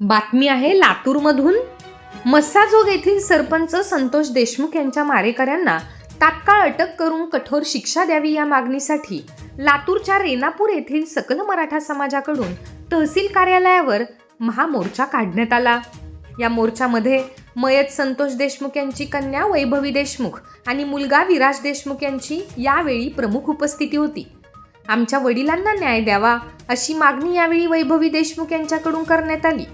बातमी आहे लातूरमधून. मस्साजोग येथील सरपंच संतोष देशमुख यांच्या मारेकऱ्यांना तात्काळ अटक करून कठोर शिक्षा द्यावी या मागणीसाठी लातूरच्या रेनापूर येथील सकल मराठा समाजाकडून तहसील कार्यालयावर महामोर्चा काढण्यात आला. या मोर्चामध्ये मयत संतोष देशमुख यांची कन्या वैभवी देशमुख आणि मुलगा विराज देशमुख यांची यावेळी प्रमुख उपस्थिती होती. आमच्या वडिलांना न्याय द्यावा अशी मागणी यावेळी वैभवी देशमुख यांच्याकडून करण्यात आली.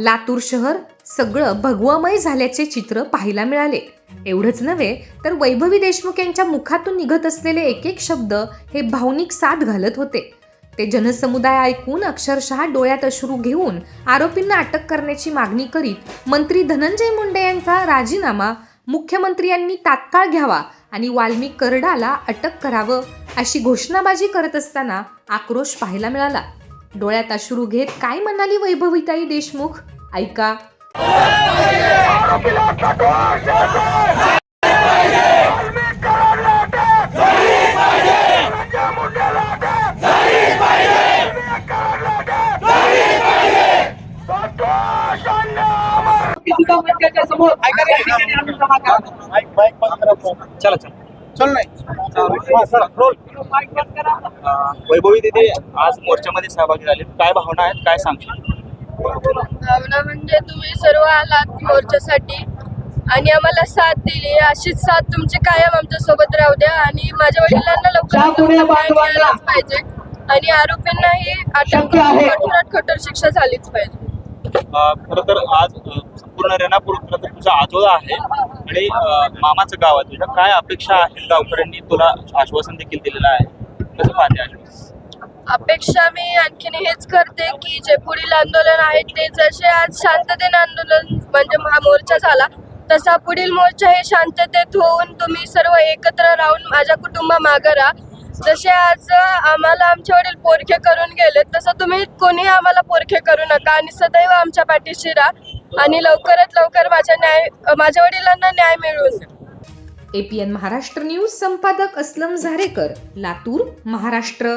लातूर शहर सगळं भगवमय झाल्याचे चित्र पाहायला मिळाले. एवढंच नव्हे तर वैभवी देशमुख यांच्या मुखातून निघत असलेले एक एक शब्द हे भावनिक साथ घालत होते. ते जनसमुदाय ऐकून अक्षरशः डोळ्यात अश्रू घेऊन आरोपींना अटक करण्याची मागणी करीत मंत्री धनंजय मुंडे यांचा राजीनामा मुख्यमंत्री यांनी तात्काळ घ्यावा आणि वाल्मिक करडाला अटक करावं अशी घोषणाबाजी करत असताना आक्रोश पाहायला मिळाला. डोळ्यात अश्रू घेत काय म्हणाली वैभवीताई देशमुख? ऐका. चला चला चल नाही वैभवी दिदी आज मोर्चामध्ये सहभागी झाले काय भावना आहेत? काय सांगशील? म्हणजे तुम्ही सर्व आलात मोर्चासाठी. आणि आम्हाला साथ दिली. अशीच साथ तुमची कायम आमच्यासोबत राहू द्या. आणि माझ्या वडिलांना लवकरात लवकर पाहिजे. आणि आरोपींनाही अटक कठोरात कठोर शिक्षा झालीच पाहिजे. खर तर आज संपूर्ण रेणापूर खरं तर तुझा आजोळा आहे. आणि मामाचं गाव आहे तुझ्या काय अपेक्षा आहेत गावकऱ्यांनी तुला आश्वासन देखील दिलेलं आहे? कसं पाहते आश्वासन अपेक्षा मी आणखीन हेच करते की जे पुढील आंदोलन आहे ते जसे आज शांततेने आंदोलन म्हणजे महामोर्चा झाला तसा पुढील मोर्चा हे शांततेत होऊन तुम्ही सर्व एकत्र राहून माझ्या कुटुंबा मागं राहा. जसे आज आम्हाला आमचे वडील पोरखे करून गेले तसं तुम्ही कोणी आम्हाला पोरखे करू नका आणि सदैव आमच्या पाठीशी राहा आणि लवकरात लवकर माझ्या न्याय माझ्या वडिलांना न्याय मिळवून एपीएन महाराष्ट्र न्यूज संपादक असलम झारेकर लातूर महाराष्ट्र.